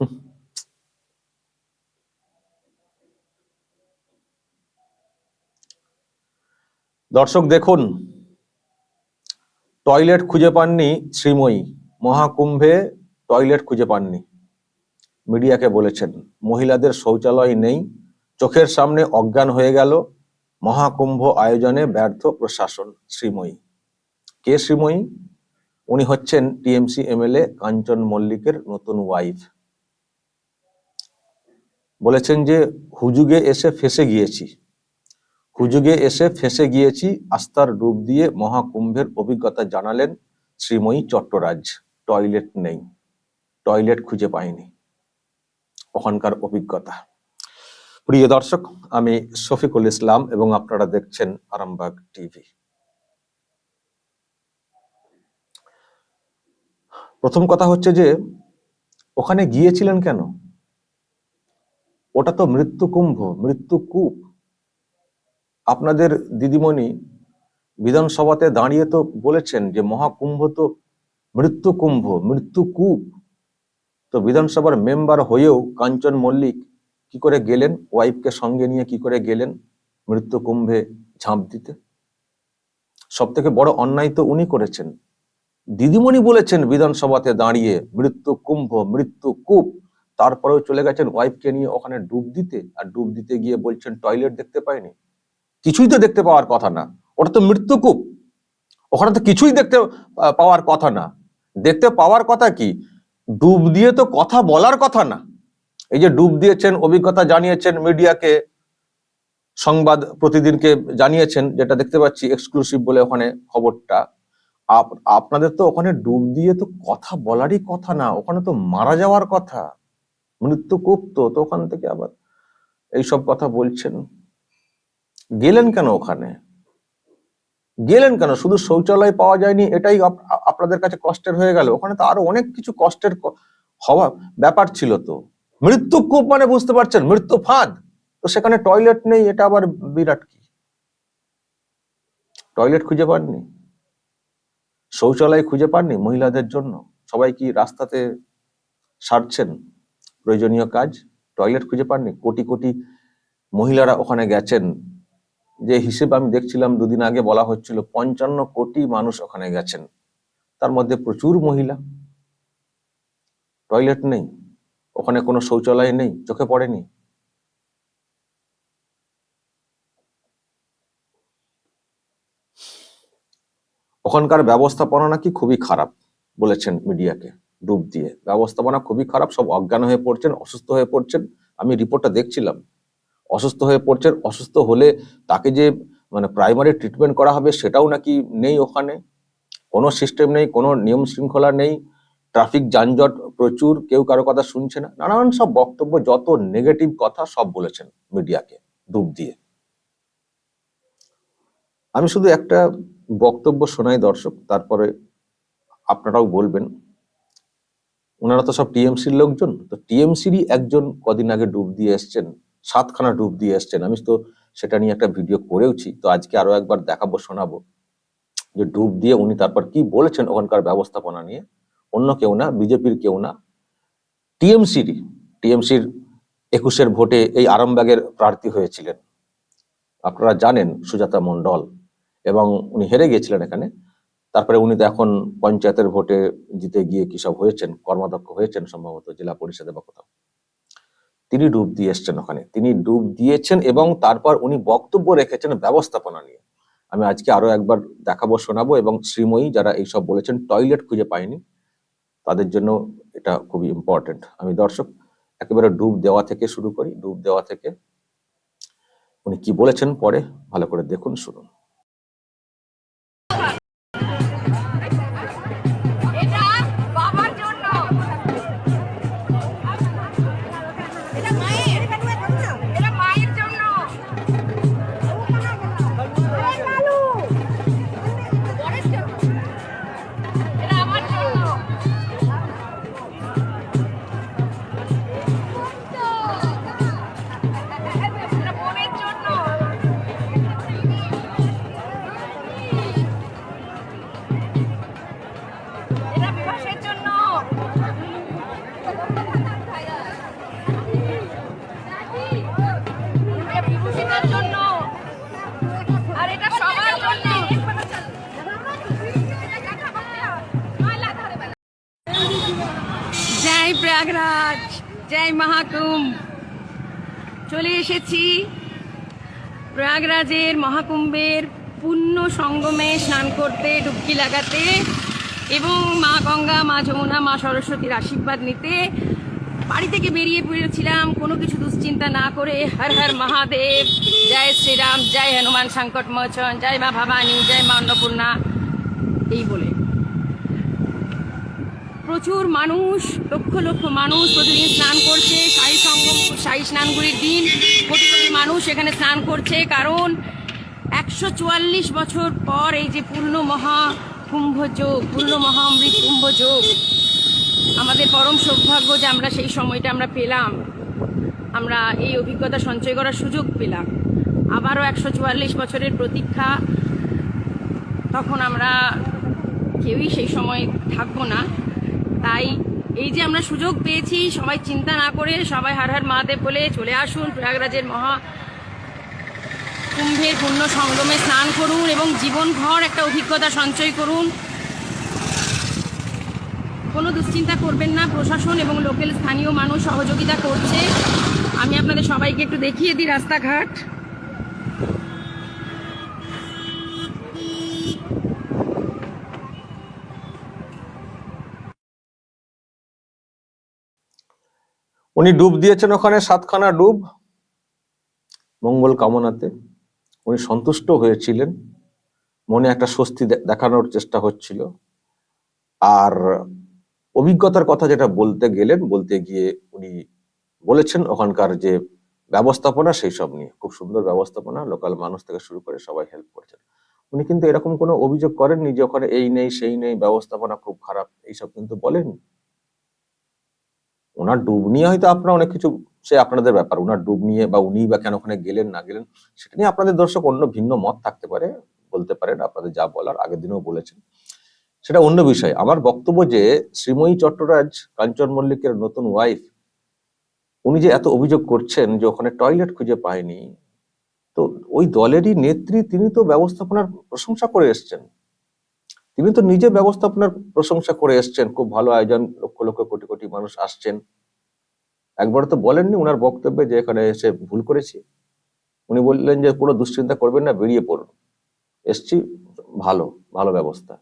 দর্শক, দেখুন। টয়লেট খুঁজে পাননি শ্রীময়ী। মহাকুম্ভে টয়লেট খুঁজে পাননি। মিডিয়াকে বলেছেন, মহিলাদের শৌচালয় নেই। চোখের সামনে অজ্ঞান হয়ে গেল। মহাকুম্ভ আয়োজনে ব্যর্থ প্রশাসন শ্রীময়ী। কে শ্রীময়ী? উনি হচ্ছেন টিএমসি এমএলএ কাঞ্চন মল্লিকের নতুন ওয়াইফ বলেছেন যে, হুজুগে এসে ফেসে গিয়েছি। হুজুগে এসে ফেসে গিয়েছি আস্থার ডুব দিয়ে মহাকুম্ভের অভিজ্ঞতা জানালেন শ্রীময়ী চট্টরাজ। টয়লেট নেই। টয়লেট খুঁজে পাইনি। ওখানকার অভিজ্ঞতা। প্রিয় দর্শক, আমি শফিকুল ইসলাম এবং আপনারা দেখছেন আরামবাগ টিভি। প্রথম কথা হচ্ছে যে, ওখানে গিয়েছিলেন কেন? ওটা তো মৃত্যু কুম্ভ, মৃত্যু কূপ। আপনাদের দিদিমণি বিধানসভাতে দাঁড়িয়ে তো বলেছেন যে মহাকুম্ভ তো মৃত্যু কুম্ভ, মৃত্যু কূপ। তো বিধানসভার মেম্বার হয়েও কাঞ্চন মল্লিক কি করে গেলেন? ওয়াইফকে সঙ্গে নিয়ে কি করে গেলেন মৃত্যু কুম্ভে ঝাঁপ দিতে? সব থেকে বড় অন্যায় তো উনি করেছেন। দিদিমণি বলেছেন বিধানসভাতে দাঁড়িয়ে মৃত্যু কুম্ভ, মৃত্যু কূপ। তারপরেও চলে গেছেন ওয়াইফকে নিয়ে ওখানে ডুব দিতে, আর ডুব দিতে গিয়ে বলছেন, টয়লেট দেখতে পাইনি। কিছুই তো দেখতে পাওয়ার কথা না। ওটা তো মৃত্যুকূপ। ওখানে তো কিছুই দেখতে পাওয়ার কথা না। দেখতে পাওয়ার কথা কি? ডুব দিয়ে তো কথা বলার কথা না। এই যে ডুব দিয়েছেন, অভিজ্ঞতা জানিয়েছেন মিডিয়াকে, সংবাদ প্রতিদিনকে জানিয়েছেন, যেটা দেখতে পাচ্ছি এক্সক্লুসিভ বলে ওখানে খবরটা। আপ- আপনাদের তো ওখানে ডুব দিয়ে তো কথা বলারই কথা না। ওখানে তো মারা যাওয়ার কথা। মৃত্যুকূপ তো ওখান থেকে আবার এইসব কথা বলছেন। গেলেন কেন ওখানে? গেলেন কেন? শুধু শৌচালয় পাওয়া যায়নি, এটাই আপনাদের কাছে কষ্টের হয়ে গেল। ওখানে তো আরও অনেক কিছু কষ্টের হওয়া ব্যাপার ছিল তো। মৃত্যু কূপ মানে বুঝতে পারছেন? মৃত্যু ফাঁদ। তো সেখানে টয়লেট নেই, এটা আবার বিরাট কি? টয়লেট খুঁজে পাননি? শৌচালয় খুঁজে পাননি মহিলাদের জন্য? সবাই কি রাস্তাতে সারছেন? প্রয়োজনীয় কাজ। টয়লেট খুঁজে পাননি। কোটি কোটি মহিলারা ওখানে গেছেন। যে হিসেবে আমি দেখছিলাম দুদিন আগে বলা হচ্ছিল, পঞ্চান্ন কোটি মানুষ ওখানে গেছেন। তার মধ্যে প্রচুর মহিলা। টয়লেট নেই। ওখানে কোনো শৌচালয় নেই। চোখে পড়েনি। ওখানকার ব্যবস্থাপনা নাকি খুবই খারাপ, বলেছেন মিডিয়াকে। ডুব দিয়ে। ব্যবস্থাপনা খুবই খারাপ, সব অজ্ঞান হয়ে পড়ছেন, অসুস্থ হয়ে পড়ছেন। আমি রিপোর্টটা দেখছিলাম। অসুস্থ হয়ে পড়ছেন, অসুস্থ হলে তাকে যে মানে প্রাইমারি ট্রিটমেন্ট করা হবে সেটাও নাকি নেই ওখানে। কোনো সিস্টেম নেই, কোনো নিয়ম শৃঙ্খলা নেই, ট্রাফিক যানজট প্রচুর, কেউ কারও কথা শুনছে না। নানান সব বক্তব্য, যত নেগেটিভ কথা সব বলেছেন মিডিয়াকে ডুব দিয়ে। আমি শুধু একটা বক্তব্য শোনাই দর্শক, তারপরে আপনারাও বলবেন। ওনারা তো সব টিএমসির লোকজন। তো টিএমসিরই একজন কদিন আগে ডুব দিয়ে এসছেন, সাতখানা ডুব দিয়ে এসছেন। আমি তো সেটা নিয়ে একটা ভিডিও করেওছি, তো আজকে আরও একবার দেখাবো, শোনাবো। যে ডুব দিয়ে উনি তারপর কি বলেছেন ওখানকার ব্যবস্থাপনা নিয়ে? অন্য কেউ না, বিজেপির কেউ না। টিএমসিরই, টিএমসির একুশের ভোটে এই আরামবাগের প্রার্থী হয়েছিলেন। আপনারা জানেন সুজাতা মণ্ডল, এবং উনি হেরে গিয়েছিলেন এখানে। তারপরে উনি তো এখন পঞ্চায়েতের ভোটে জিতে গিয়ে কি সব হয়েছেন, কর্মাধ্যক্ষ হয়েছেন সম্ভবত জেলা পরিষদে বা কোথাও। তিনি ডুব দিয়ে এসছেন ওখানে। তিনি ডুব দিয়েছেন এবং তারপর উনি বক্তব্য রেখেছেন ব্যবস্থাপনা নিয়ে। আমি আজকে আরও একবার দেখাবো, শোনাবো এবং শ্রীময়ী যারা এইসব বলেছেন, টয়লেট খুঁজে পায়নি, তাদের জন্য এটা খুবই ইম্পর্টেন্ট আমি দর্শক, একেবারে ডুব দেওয়া থেকে শুরু করি, ডুব দেওয়া থেকে। উনি কি বলেছেন পরে, ভালো করে দেখুন, শুনুন। প্রয়াগরাজ, জয় মহাকুম্ভ। চলে এসেছি প্রয়াগরাজের মহাকুম্ভের পূর্ণ সঙ্গমে স্নান করতে, ডুবকি লাগাতে এবং মা গঙ্গা, মা যমুনা, মা সরস্বতীর আশীর্বাদ নিতে। বাড়ি থেকে বেরিয়ে পড়েছিলাম, কোনো কিছু দুশ্চিন্তা না করে। হর হর মহাদেব, জয় শ্রীরাম, জয় হনুমান সংকট মোচন, জয় মা ভবানী, জয় মা অন্নপূর্ণা, এই বলে। প্রচুর মানুষ, লক্ষ লক্ষ মানুষ প্রতিদিন স্নান করছে। সাই সঙ্গম সাই স্নানগুলির দিন কোটি কোটি মানুষ এখানে স্নান করছে। কারণ একশো চুয়াল্লিশ বছর পর এই যে পূর্ণ মহা কুম্ভ যোগ, পূর্ণ মহামৃত কুম্ভ যোগ, আমাদের পরম সৌভাগ্য যে আমরা সেই সময়টা আমরা পেলাম। আমরা এই অভিজ্ঞতা সঞ্চয় করার সুযোগ পেলাম। আবারও একশো চুয়াল্লিশ বছরের প্রতীক্ষা। তখন আমরা কেউই সেই সময় থাকব না। তাই এই যে আমরা সুযোগ পেয়েছি, সবাই চিন্তা না করে সবাই হার হার মহাদেব বলে চলে আসুন প্রয়াগরাজের মহা কুম্ভের পূর্ণ সঙ্গমে স্নান করুন এবং জীবনভর একটা অভিজ্ঞতা সঞ্চয় করুন। কোনো দুশ্চিন্তা করবেন না, প্রশাসন এবং লোকাল স্থানীয় মানুষ সহযোগিতা করছে। আমি আপনাদের সবাইকে একটু দেখিয়ে দিই রাস্তাঘাট। উনি ডুব দিয়েছেন ওখানে সাতখানা ডুব, মঙ্গল কামনাতে। উনি সন্তুষ্ট হয়েছিলেন, মনে একটা স্বস্তি দেখানোর চেষ্টা হচ্ছিল। আর অভিজ্ঞতার কথা যেটা বলতে গেলেন, বলতে গিয়ে উনি বলেছেন ওখানকার যে ব্যবস্থাপনা, সেই সব নিয়ে। খুব সুন্দর ব্যবস্থাপনা, লোকাল মানুষ থেকে শুরু করে সবাই হেল্প করছেন। উনি কিন্তু এরকম কোনো অভিযোগ করেননি যে ওখানে এই নেই, সেই নেই, ব্যবস্থাপনা খুব খারাপ, এইসব কিন্তু বলেননি। ওনার ডুব নিয়ে হয়তো আপনারা অনেক কিছু, সে আপনাদের ব্যাপার, ওনার ডুব নিয়ে বা উনি বা কেন ওখানে গেলেন, না গেলেন, সেটা নিয়ে আপনাদের দর্শক অন্য ভিন্ন মত থাকতে পারে, বলতে পারেন, আপনাদের যা বলার, আগের দিনেও বলেছেন। সেটা অন্য বিষয়। আমার বক্তব্য যে শ্রীময়ী চট্টরাজ, কাঞ্চন মল্লিকের নতুন ওয়াইফ উনি যে এত অভিযোগ করছেন যে ওখানে টয়লেট খুঁজে পায়নি, তো ওই দলেরই নেত্রী তিনি তো ব্যবস্থাপনার প্রশংসা করে এসছেন। তিনি তো নিজে ব্যবস্থাপনার প্রশংসা করে এসছেন, খুব ভালো আয়োজন, লক্ষ লক্ষ কোটি কোটি মানুষ আসছেন। একবার তো বলেননি ওনার বক্তব্যে যে এখানে এসে ভুল করেছি। উনি বললেন যে কোনো দুশ্চিন্তা করবেন না, বেরিয়ে পড়ুন। এসছি, ভালো ভালো ব্যবস্থা।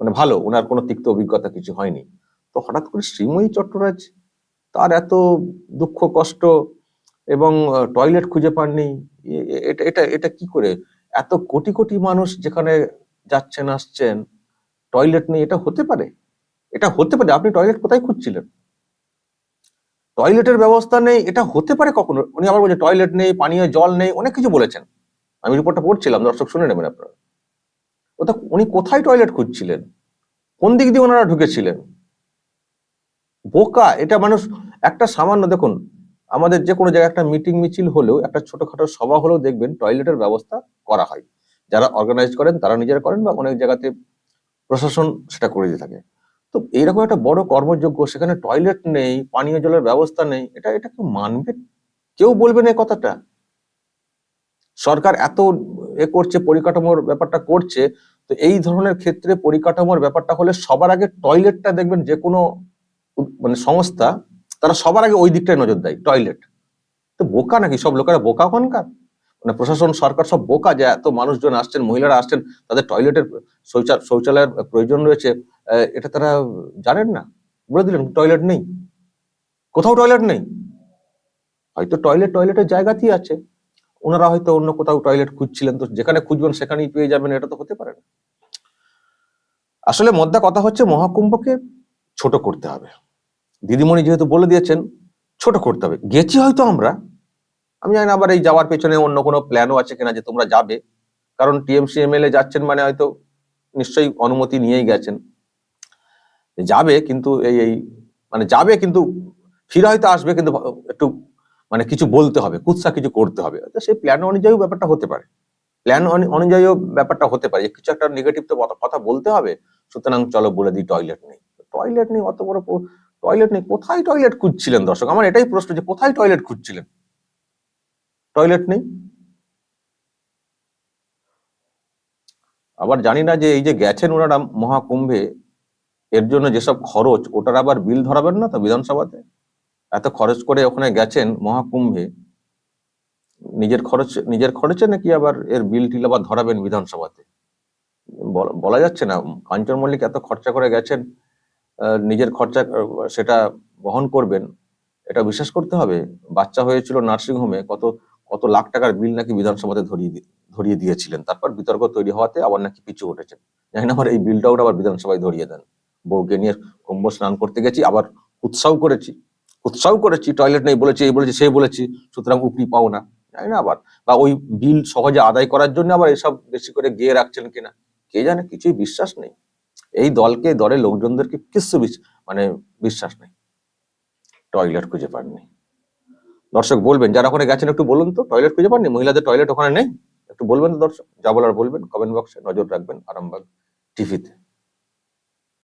মানে ভালো ওনার কোনো তিক্ত অভিজ্ঞতা কিছু হয়নি। তো হঠাৎ করে শ্রীময়ী চট্টরাজ তার এত দুঃখ, কষ্ট এবং টয়লেট খুঁজে পাননি। এটা এটা এটা কি করে? এত কোটি কোটি মানুষ যেখানে যাচ্ছেন, আসছেন, টয়লেট নেই, এটা হতে পারে? এটা হতে পারে, আপনি টয়লেট কোথায় খুঁজছিলেন? টয়লেটের ব্যবস্থা নেই, এটা হতে পারে কখনো? উনি আবার বলছে টয়লেট নেই, পানীয়, জল নেই, অনেক কিছু বলেছেন। আমি রিপোর্টটা পড়ছিলাম, দর্শক শুনে নেবেন আপনারা। ওটা উনি কোথায় টয়লেট খুঁজছিলেন? কোন দিক দিয়ে ওনারা ঢুকেছিলেন? বোকা, এটা মানুষ একটা সামান্য, দেখুন, আমাদের যে কোনো জায়গায় একটা মিটিং মিছিল হলেও, একটা ছোটখাটো সভা হলেও দেখবেন টয়লেটের ব্যবস্থা করা হয়। যারা অর্গানাইজ করেন, তারা নিজেরা করেন বা অনেক জায়গাতে প্রশাসন সেটা করে দিয়ে থাকে। তো এরকম একটা বড় কর্মযোগ্য সেখানে টয়লেট নেই, পানীয় জলের ব্যবস্থা নেই, এটা এটা কেউ মানবে? কেউ বলবে না কথাটা? সরকার এত এ করছে, পরিকাঠামোর ব্যাপারটা করছে, তো এই ধরনের ক্ষেত্রে পরিকাঠামোর ব্যাপারটা হলে সবার আগে টয়লেটটা দেখবেন যে কোনো মানে সংস্থা, তারা সবার আগে ওই দিকটায় নজর দেয় টয়লেট তো বোকা নাকি? সব লোকেরা বোকা ওখানকার? মানে প্রশাসন, সরকার সব বোকা যে এত মানুষজন আসছেন, মহিলারা আসছেন, তাদের টয়লেটের শৌচালয়ের প্রয়োজন রয়েছে। এটা তারা জানেন না। বলে দিলেন টয়লেট নেই। কোথাও টয়লেট নেই। হয়তো টয়লেট টয়লেটের জায়গাতেই আছে। ওনারা হয়তো অন্য কোথাও টয়লেট খুঁজছিলেন তো, যেখানে খুঁজবেন সেখানেই পেয়ে যাবেন। এটা তো হতে পারে না। আসলে মধ্যে কথা হচ্ছে, মহাকুম্ভকে ছোট করতে হবে। দিদিমণি যেহেতু বলে দিয়েছেন, ছোট করতে হবে। গেছি হয়তো আমরা। আমি জানি না, আবার এই যাওয়ার পেছনে অন্য কোনো প্ল্যানও আছে কিনা যে তোমরা যাবে। কারণ টিএমসি এমএলএ যাচ্ছেন মানে হয়তো নিশ্চয়ই অনুমতি নিয়েই গেছেন। যাবে কিন্তু এই এই মানে যাবে কিন্তু ফিরে হয়তো আসবে কিন্তু একটু মানে কিছু বলতে হবে, কুৎসা কিছু করতে হবে। তো সেই প্ল্যান অনুযায়ী ব্যাপারটা হতে পারে। প্ল্যান অনুযায়ীও ব্যাপারটা হতে পারে। কিছু একটা নেগেটিভ তো কথা- বলতে হবে, সুতরাং চলো বলে দিই টয়লেট নেই। টয়লেট নেই অত বড় টয়লেট নেই, কোথায় টয়লেট খুঁজছিলেন দর্শক? আমার এটাই প্রশ্ন যে কোথায় টয়লেট খুঁজছিলেন? টয়লেট নেই? আবার জানি না যে এই যে গেছেন ওনারা মহাকুম্ভে এর জন্য যেসব খরচ, ওটার আবার বিল ধরাবেন না তো বিধানসভাতে? এত খরচ করে ওখানে গেছেন মহাকুম্ভে, নিজের খরচ, নিজের খরচে নাকি আবার এর বিল টিল আবার ধরাবেন বিধানসভাতে? বলা- যাচ্ছে না, কাঞ্চন মল্লিক এত খরচা করে গেছেন নিজের খরচা সেটা বহন করবেন, এটা বিশ্বাস করতে হবে? বাচ্চা হয়েছিল নার্সিং হোমে কত কত লাখ টাকার বিল নাকি বিধানসভাতে ধরিয়ে ধরিয়ে দিয়েছিলেন? তারপর বিতর্ক তৈরি হওয়াতে আবার নাকি পিছু উঠেছেন জানি না আবার এই বিলটাও আবার বিধানসভায় ধরিয়ে দেন। বউকে নিয়ে কুম্ভ স্নান করতে গেছি, আবার উৎসাহ করেছি। উৎসাহ করেছি টয়লেট নেই বলেছি, এই বলেছি, সেই বলেছি, সুতরাং উপরি পাও না। জানি না আবার, বা ওই বিল সহজে আদায় করার জন্য আবার এসব বেশি করে গিয়ে রাখছেন কিনা, কে জানে, কিছুই বিশ্বাস নেই। এই দলকে, দলের লোকজনদেরকে কিছু বিশ- মানে বিশ্বাস নেই। টয়লেট খুঁজে পাননি। দর্শক বলবেন, যারা ওখানে গেছেন একটু বলুন তো টয়লেট খুঁজে পাননি? মহিলাদের টয়লেট ওখানে নেই? একটু বলবেন তো দর্শক, যা বলার বলবেন কমেন্ট বক্সে নজর রাখবেন, আরামবাগ টিভিতে